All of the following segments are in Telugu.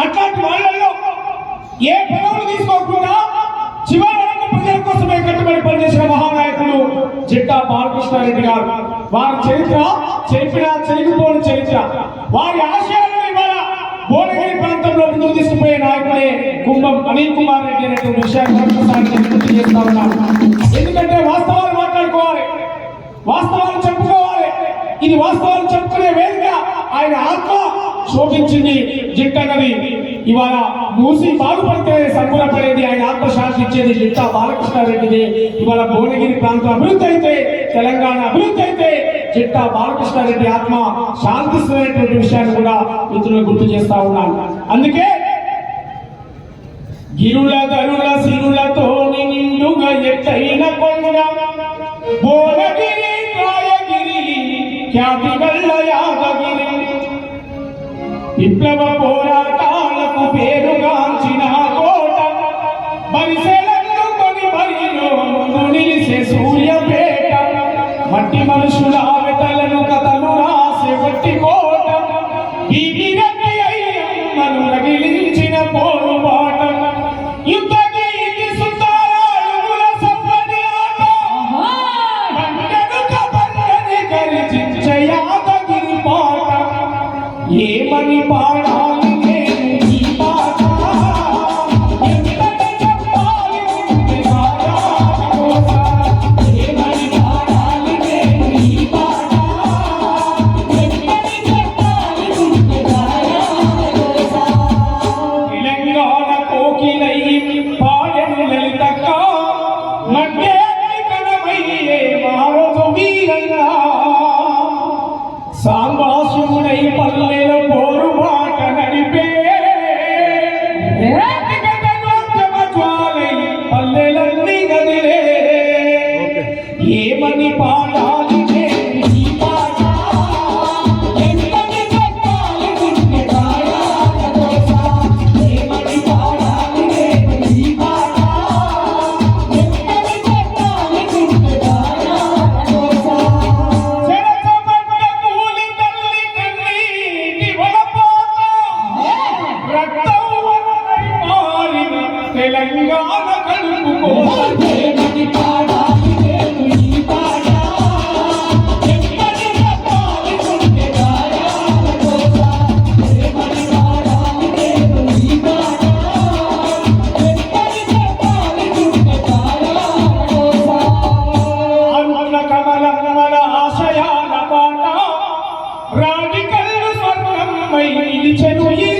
అట్లాంటి వాళ్ళల్లో ఏ పదవులు తీసుకోకుండా చివరి ప్రజల కోసమే కట్టుబడి పనిచేసిన మహానాయకులు జిట్టా బాలకృష్ణారెడ్డి గారు. వారి చరిత్ర చెప్పిన చెరిగిపోని చరిత్ర. వారి ఆశయాలను ఇవాళ భువనగిరి ప్రాంతంలో ముందుకు తీసుకుపోయే నాయకుడే కుంభం అనిల్ కుమార్ రెడ్డి అనేటువంటి విషయాన్ని మరొకసారి గుర్తు చేస్తా ఉన్నాను. ఎందుకంటే వాస్తవాలు మాట్లాడుకోవాలి. వాస్తవాలు చెప్పుకోవాలి. ఇది వాస్తవాలు చెప్పుకునే వేదిక ఆయన ఆత్మ శోభించింది. జిట్టన్నది ఇవాళ మూసి బాగుపడితే సంబరపడేది ఆయన ఆత్మ ఇచ్చేది జిట్టా బాలకృష్ణారెడ్డిది. ఇవాళ భువనగిరి ప్రాంతం అభివృద్ధి అయితే తెలంగాణ అభివృద్ధి అయితే జిట్టా బాలకృష్ణారెడ్డి ఆత్మ శాంతిస్తున్నటువంటి విషయాన్ని కూడా మిత్రులు గుర్తు చేస్తా ఉన్నాను. అందుకే గిరుల గరుల సిరులతో నిండుగా ఎత్తైన కొండ భువనగిరి కాయగిరి ఖ్యాతి గల్ల యాదగిరి విప్లవ పోరాటాలకు పేరుగాంచిన కోట. బరిసెలందుకొని బరిలో ముందు నిలిసే సూర్యపేట. మట్టి మనుషుల కోసం? అన్న కమలమ్మల ఆశయాల బాట రాడికల్లు నిలిచెను ఈ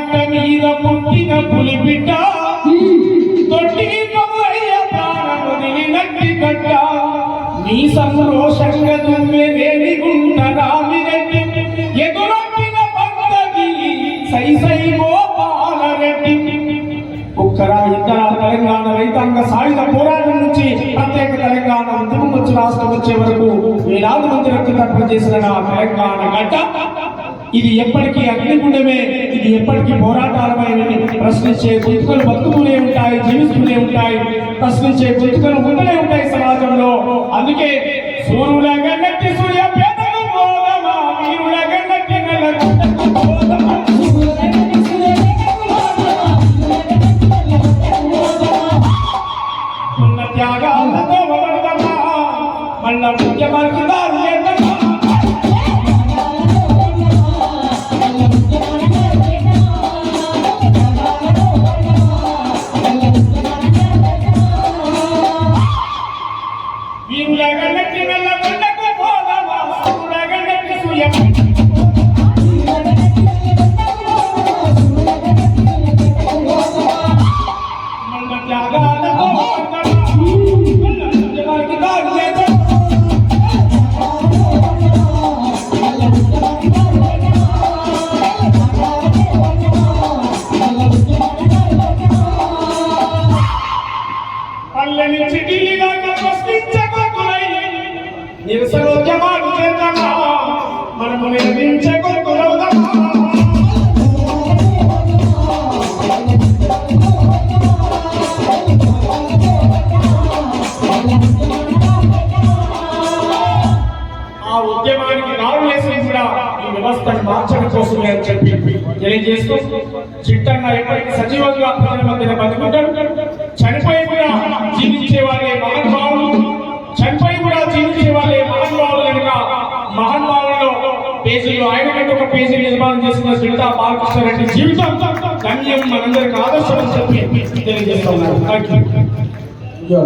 చోట మీద పుట్టిన పులిబిడ్డ తొట్టికి కొమ్మయ్య ప్రాణము నిలినట్టి గడ్డ నీ సంతోషంగా దుమ్మె రేణి గుంట రామిరెడ్డి ఎదురొట్టిన పంటకి సై సై గోపాలరెడ్డి ఒక్కరా ఇతర తెలంగాణ రైతాంగ సాయుధ పోరాటం నుంచి ప్రత్యేక తెలంగాణ ఉద్యమం వచ్చి రాష్ట్రం వచ్చే వరకు వేలాది మంది రక్తతర్పణ చేసిన నా తెలంగాణ గడ్డ. ఇది ఎప్పటికీ అగ్నిగుండమే ఇది ఎప్పటికీ పోరాటాలమైనవి ప్రశ్నించే గొంతుకలు బతుకుతూనే ఉంటాయి జీవిస్తూనే ఉంటాయి. ప్రశ్నించే గొంతుకలు ఉంటూనే ఉంటాయి సమాజంలో. అందుకే సూర్యులగా నట్టి సూర్య పేదలు పోదమా వీరులగా నట్టి నెలకు పోదమా మళ్ళా ముఖ్యమంత్రి గారు yeah. ఉద్యమానికి నారు కూడా ఈ వ్యవస్థ వ్యవస్థను మార్చడం కోసమే అని చెప్పి తెలియజేస్తూ చిట్టన్న ఎప్పటికీ సజీవంగా ప్రజల మధ్యన బతుకుంటాడు పేజీలు ఆయన కంటే ఒక పేజీ నిర్మాణం చేసిన శ్రీతా బాలకృష్ణారెడ్డి జీవితం గణ్యం మనందరికి ఆదర్శం చెప్పి తెలియజేస్తున్నారు థ్యాంక్ యూ